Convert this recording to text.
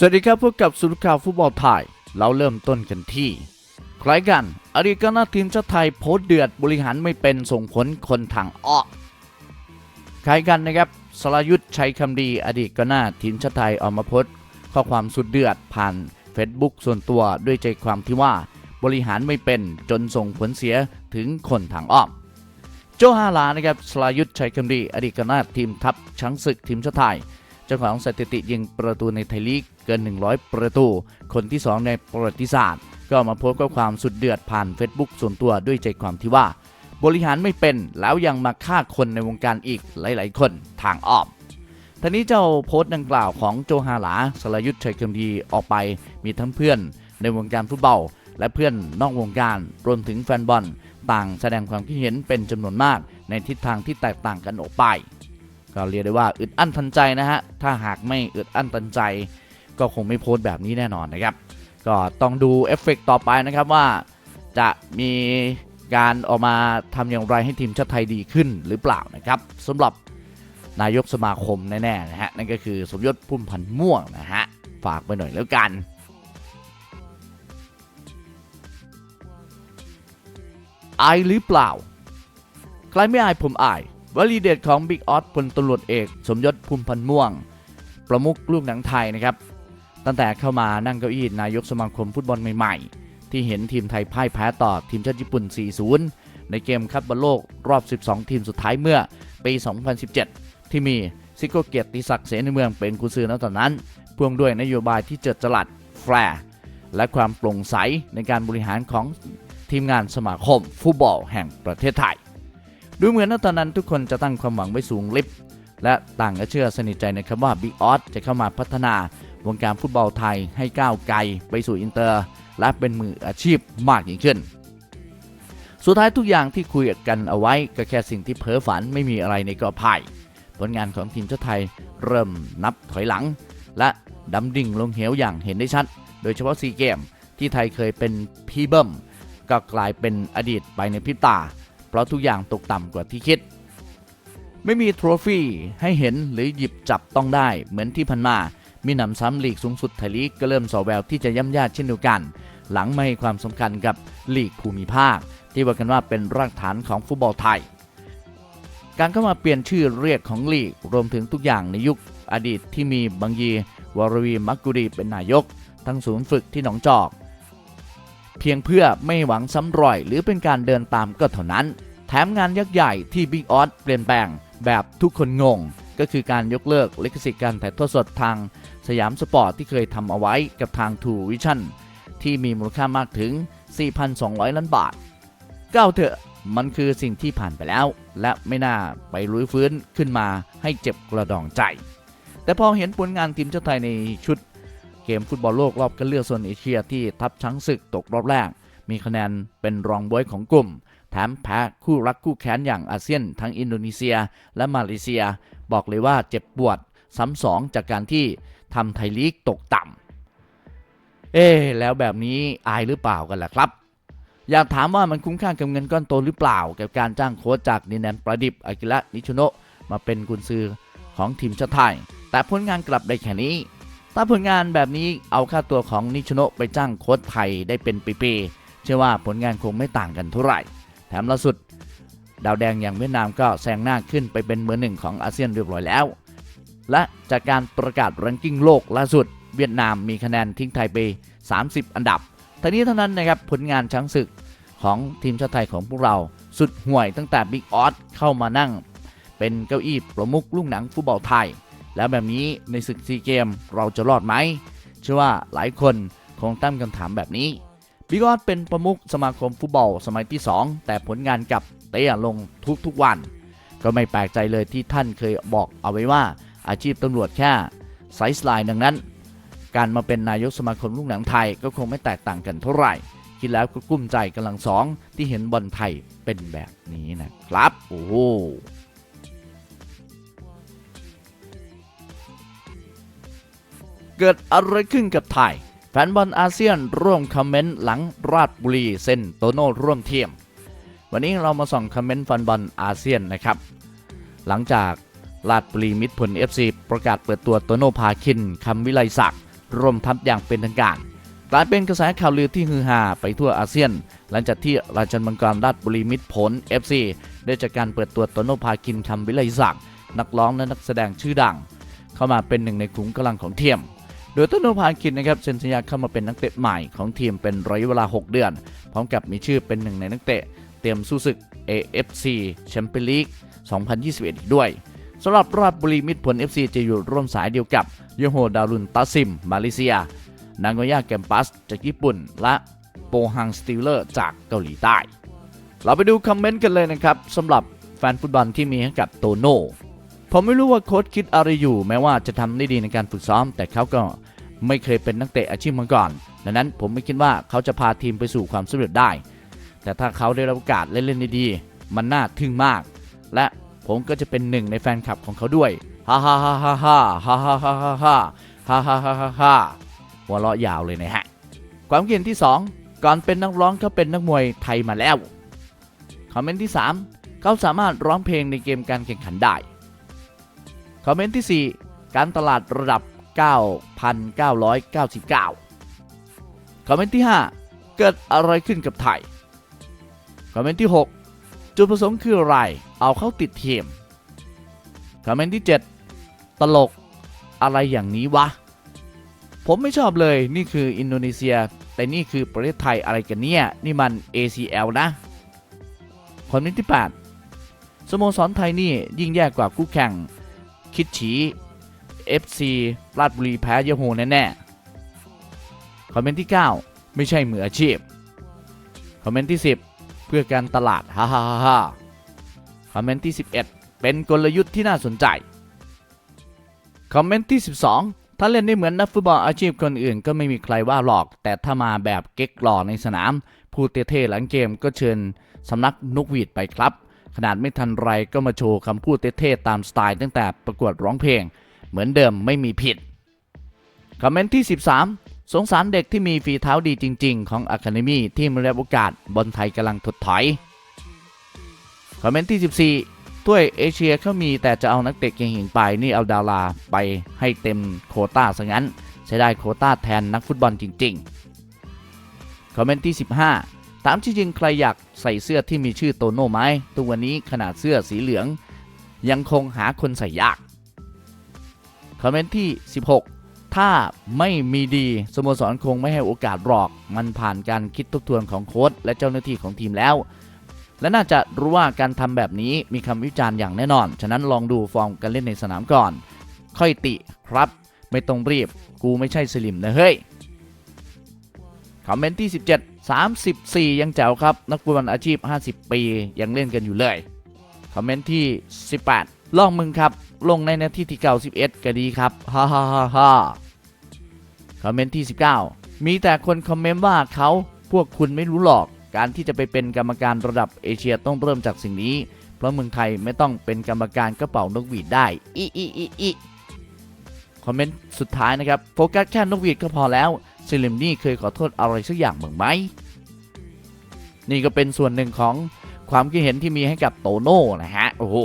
สวัสดีครับพบกับสุรข่าวฟุตบอลไทย เราเริ่มต้นกันที่ ใครกันอดีตกองหน้าทีมชาติไทยโพสเดือดบริหารไม่เป็นส่งผลคนทางออก ใครกันนะครับสรายุทธ์ชัยคำดีอดีตกองหน้าทีมชาติไทยออกมาโพสข้อความสุดเดือดผ่าน Facebook ส่วนตัวด้วยใจความที่ว่าบริหารไม่เป็นจนส่งผลเสียถึงคนทางอ้อมโจฮาลานะครับสรายุทธ์ชัยคำดีอดีตกองหน้าทีมทัพช้างศึกทีมชาติไทย เจ้าของสถิติยิงประตูในไทยลีกเกิน 100 ประตู คนที่ 2 ในประวัติศาสตร์ ก็มาโพสต์ข้อความสุดเดือดผ่าน Facebook ส่วนตัวด้วยใจความที่ว่า บริหารไม่เป็นแล้วยังมาฆ่าคนในวงการอีกหลาย ๆ คนทางอ้อมท่านี้เจ้าโพสต์ดังกล่าวของโจฮาหลาสรยุทธ์ชัยเกมดีออกไป มีทั้งเพื่อนในวงการฟุตบอลและเพื่อนนอกวงการรวมถึงแฟนบอล ต่างแสดงความคิดเห็นเป็นจำนวนมากในทิศทางที่แตกต่างกันออกไป ก็เรียกได้ว่าอึดอั้นทันใจนะฮะ ถ้าหากไม่อึดอั้นทันใจ ก็คงไม่โพสต์แบบนี้แน่นอนนะครับ ก็ต้องดูเอฟเฟกต์ต่อไปนะครับว่าจะมีการออกมาทำอย่างไรให้ทีมชาติไทยดีขึ้นหรือเปล่านะครับสำหรับนายกสมาคมแน่ๆนะฮะนั่นก็คือสมยศพุ่มพันธ์ม่วงนะฮะฝากไปหน่อยแล้วกันอายหรือเปล่า ใครไม่อายผมอาย วลีเด็ดของบิ๊กออสพลตำรวจเอก สมยศภูมิพันธ์ม่วง ประมุขลูกหนังไทยนะครับ ตั้งแต่เข้ามานั่งเก้าอี้นายกสมาคมฟุตบอลใหม่ๆ ที่เห็นทีมไทยพ่ายแพ้ต่อทีมชาติญี่ปุ่น 4-0 ในเกมคัดบอลโลกรอบ 12 ทีมสุดท้ายเมื่อปี 2017 ที่มีซิโก้เกียรติศักดิ์เสนเมืองเป็นกุญซือณตอนนั้นพ่วงด้วยนโยบายที่เจิดจรัสแฟร์และความโปร่งใสในการบริหารของทีมงานสมาคมฟุตบอลแห่งประเทศไทย ดูเหมือนว่าตอนนั้นทุกคนจะตั้งความหวังไว้สูงลิบและต่างก็เชื่อสนิทใจในคำว่า Big o อจะเข้ามาพัฒนาวงการฟุตบอลไทยให้ก้าวไกลไปสู่อินเตอร์ และเป็นมืออาชีพมากยิ่งขึ้น สุดท้ายทุกอย่างที่คุยกันเอาไว้ก็แค่สิ่งที่เพ้อฝันไม่มีอะไรในกอไผ่ผลงานของทีมชาติไทยเริ่มนับถอยหลัง และดำดิ่งลงเหวอย่างเห็นได้ชัด โดยเฉพาะซีเกมที่ไทยเคยเป็นพีเบิ้มก็กลายเป็นอดีตไปในพริบตา เพราะทุกอย่างตกต่ำกว่าที่คิด ไม่มีทรฟี่ให้เห็นหรือหยิบจับต้องได้เหมือนที่พันมา มีหนำซ้ำลีกสูงสุดไทยลีกก็เริ่มสอแววที่จะย่ำยาเช่นเดียวกัน หลังไม่ให้ความสำคัญกับลีกภูมิภาค ที่ว่ากันว่าเป็นรากฐานของฟุตบอลไทย การเข้ามาเปลี่ยนชื่อเรียกของลีกรวมถึงทุกอย่างในยุคอดีตที่มีบางยีวรวีมักกุดีเป็นนายก ทั้งศูนย์ฝึกที่หนองจอก เพียงเพื่อไม่หวังซ้ำรอยหรือเป็นการเดินตามก็เท่านั้น แถมงานยักษ์ใหญ่ที่บิ๊กออสเปลี่ยนแปลงแบบทุกคนงง ก็คือการยกเลิกลิขสิทธิ์การถ่ายทอดสดทางสยามสปอร์ตที่เคยทำเอาไว้กับทางทูวิชั่นที่มีมูลค่ามากถึง 4,200 ล้านบาทก้าวเถอะมันคือสิ่งที่ผ่านไปแล้ว และไม่น่าไปรื้อฟื้นขึ้นมาให้เจ็บกระดองใจ แต่พอเห็นผลงานทีมชาติไทยในชุด เกมฟุตบอลโลกรอบคัดเลือกโซนเอเชียที่ทัพช้างศึกตกรอบแรก มีคะแนนเป็นรองบวยของกลุ่ม แถมแพ้คู่รักคู่แค้นอย่างอาเซียน ทั้งอินโดนีเซียและมาเลเซีย บอกเลยว่าเจ็บปวดซ้ำสองจากการที่ทำไทยลีกตกต่ำเอ๊แล้วแบบนี้อายหรือเปล่ากันล่ะครับอยากถามว่ามันคุ้มค่ากับเงินก้อนโตหรือเปล่า กับการจ้างโค้ชจากดินแดนประดิบอากิระนิชโนะมาเป็นกุนซือของทีมชาติไทย แต่ผลงานกลับได้แค่นี้ ถ้าผลงานแบบนี้เอาค่าตัวของนิชโนะไปจ้างโค้ชไทยได้เป็นปีๆเชื่อว่าผลงานคงไม่ต่างกันเท่าไหร่ แถมล่าสุด ดาวแดงอย่างเวียดนามก็แซงหน้าขึ้นไปเป็นเบอร์หนึ่งของอาเซียนเรียบร้อยแล้ว และจากการประกาศรังกิ้งโลกล่าสุด เวียดนามมีคะแนนทิ้งไทยไป 30 อันดับทั้งนี้เท่านั้นนะครับผลงานช้างศึกของทีมชาติไทยของพวกเราสุดห่วยตั้งแต่บิ๊กออสเข้ามานั่ง เป็นเก้าอี้ประมุขลูกหนังฟุตบอลไทย แล้วแบบนี้ในศึกซีเกมเราจะรอดไหมเชื่อว่าหลายคนคงตั้งคำถามแบบนี้บิ๊กออสเป็นประมุขสมาคมฟุตบอลสมัยที่ 2 แต่ผลงานกับเตะลงทุกๆวัน ก็ไม่แปลกใจเลยที่ท่านเคยบอกเอาไว้ว่าอาชีพตำรวจแค่ไซส์ไลน์ดังนั้น การมาเป็นนายกสมาคมลูกหนังไทยก็คงไม่แตกต่างกันเท่าไหร่ คิดแล้วก็กุ้มใจกำลังสองที่เห็นบอลไทยเป็นแบบนี้นะครับ โอ้โห เกิดอะไรขึ้นกับไทย แฟนบอลอาเซียนร่วมคอมเมนต์หลังราชบุรีเซ็นโตโน่ร่วมเทียม วันนี้เรามาส่องคอมเมนต์แฟนบอลอาเซียนนะครับ หลังจากราชบุรีมิตรผล FC ประกาศเปิดตัวโตโน่พาคินคำวิไลศักดิ์ร่วมทัพอย่างเป็นทางการกลายเป็นกระแสข่าวลือที่ฮือฮาไปทั่วอาเซียน หลังจากที่ราชันมังกรราชบุรีมิตรผล FC ได้จากการเปิดตัวโตโนภาคินคำวิไลศักดิ์นักร้องและนักแสดงชื่อดัง เข้ามาเป็นหนึ่งในขุมกำลังของเทียม ดยโตโนภาคินนะครับเซ็นสัญญาเข้ามาเป็นนักเตะใหม่ของทีมเป็นระยะเวลา 6 เดือน พร้อมกับมีชื่อเป็นหนึ่งในนักเตะ เตรียมสู้ศึก AFC Champions League 2021 อีกด้วยสำหรับราชบุรีมิตรผล FC จะอยู่ร่วมสายเดียวกับโยโฮดารุนตาซิม มาเลเซีย นางโกย่าแกมปัส จากญี่ปุ่น และโปฮังสติลเลอร์จากเกาหลีใต้ เราไปดูคอมเมนต์กันเลยนะครับสำหรับแฟนฟุตบอลที่มีให้กับโตโน่ผมไม่รู้ว่าโค้ชคิดอะไรอยู่ แม้ว่าจะทำได้ดีในการฝึกซ้อม แต่เขาก็ ไม่เคยเป็นนักเตะอาชีพมาก่อน ดังนั้นผมไม่คิดว่าเขาจะพาทีมไปสู่ความสำเร็จได้ แต่ถ้าเขาได้รับโอกาสเล่นๆดีๆมันน่าทึ่งมาก และผมก็จะเป็นหนึ่งในแฟนคลับของเขาด้วยฮ่าฮ่าฮ่าฮ่าฮ่าฮ่าฮ่าฮ่าฮ่าฮ่าฮ่าฮ่าฮ่าฮ่าฮ่าหัวเราะยาวเลยนะฮะ ความคิดเห็นที่ 2 ก่อนเป็นนักร้องเขาเป็นนักมวยไทยมาแล้ว คอมเมนต์ที่ 3 เขาสามารถร้องเพลงในเกมการแข่งขันได้ คอมเมนต์ที่ 4 การตลาดระดับ 9,999 คอมเมนต์ที่ 5 เกิดอะไรขึ้นกับไทย คอมเมนต์ที่ 6 จุดประสงค์คืออะไร เอาเข้าติดทีม คอมเมนต์ที่ 7 ตลกอะไรอย่างนี้วะ ผมไม่ชอบเลยนี่คืออินโดนีเซีย แต่นี่คือประเทศไทยอะไรกันเนี่ย นี่มัน ACL นะ คอมเมนต์ที่ 8 สโมสรไทยนี่ยิ่งแย่กว่าคู่แข่งคิดฉี FC ราชบุรีแพ้เยโฮแน่ๆคอมเมนต์ที่ 9 ไม่ใช่มืออาชีพ คอมเมนต์ที่ 10 เพื่อการตลาดฮ่าฮ่าฮ่าคอมเมนต์ที่ 11 เป็นกลยุทธ์ที่น่าสนใจ คอมเมนต์ที่ 12 ถ้าเล่นได้เหมือนนักฟุตบอลอาชีพคนอื่นก็ไม่มีใครว่าหรอก แต่ถ้ามาแบบเก๊กหล่อในสนามพูดเท่ๆหลังเกมก็เชิญสำนักนกหวีดไปครับ ขนาดไม่ทันไรก็มาโชว์คำพูดเท่ๆตามสไตล์ตั้งแต่ประกวดร้องเพลง เหมือนเดิมไม่มีผิด คอมเมนต์ที่ 13 สงสารเด็กที่มีฝีเท้าดีจริง ๆ ของ Academy ที่ไม่ได้รับโอกาสบอลไทยกำลังถดถอย คอมเมนต์ที่ 14 ถ้วยเอเชียเขามีแต่จะเอานักเตะเก่งๆไปนี่เอาดาราไปให้เต็มโคต้าซะงั้นใช้ได้โคต้าแทนนักฟุตบอลจริง ๆ คอมเมนต์ที่ 15 ถามจริงๆใครอยากใส่เสื้อที่มีชื่อโตโน่ไหมตัวนี้ขนาดเสื้อสีเหลือง ยังคงหาคนใส่ยาก คอมเมนต์ที่ 16 ถ้าไม่มีดีสโมสรคงไม่ให้โอกาสหรอก มันผ่านการคิดทบทวนของโค้ชและเจ้าหน้าที่ของทีมแล้ว และน่าจะรู้ว่าการทำแบบนี้มีคำวิจารณ์อย่างแน่นอน ฉะนั้นลองดูฟอร์มการเล่นในสนามก่อน ค่อยติครับ ไม่ต้องรีบ กูไม่ใช่สลิมนะเฮ้ยคอมเมนต์ที่ 17 34 ยังแจ๋วครับ นักฟุตบอลอาชีพ 50 ปียังเล่นกันอยู่เลย คอมเมนต์ที่ 18 ลองมึงครับ ลงในนาทีที่91ก็ดีครับฮ่าฮ่าฮ่าฮ่าคอมเมนต์ที่ 19 มีแต่คนคอมเมนต์ว่าเขาพวกคุณไม่รู้หรอก การที่จะไปเป็นกรรมการระดับเอเชียต้องเริ่มจากสิ่งนี้ เพราะเมืองไทยไม่ต้องเป็นกรรมการกระเป๋านกหวีดได้อีอีอีอีคอมเมนต์สุดท้ายนะครับ โฟกัสแค่นกหวีดก็พอแล้วซิลิมนี่เคยขอโทษอะไรสักอย่างบ้างไหม นี่ก็เป็นส่วนหนึ่งของความคิดเห็นที่มีให้กับโตโน่นะฮะ โอ้โห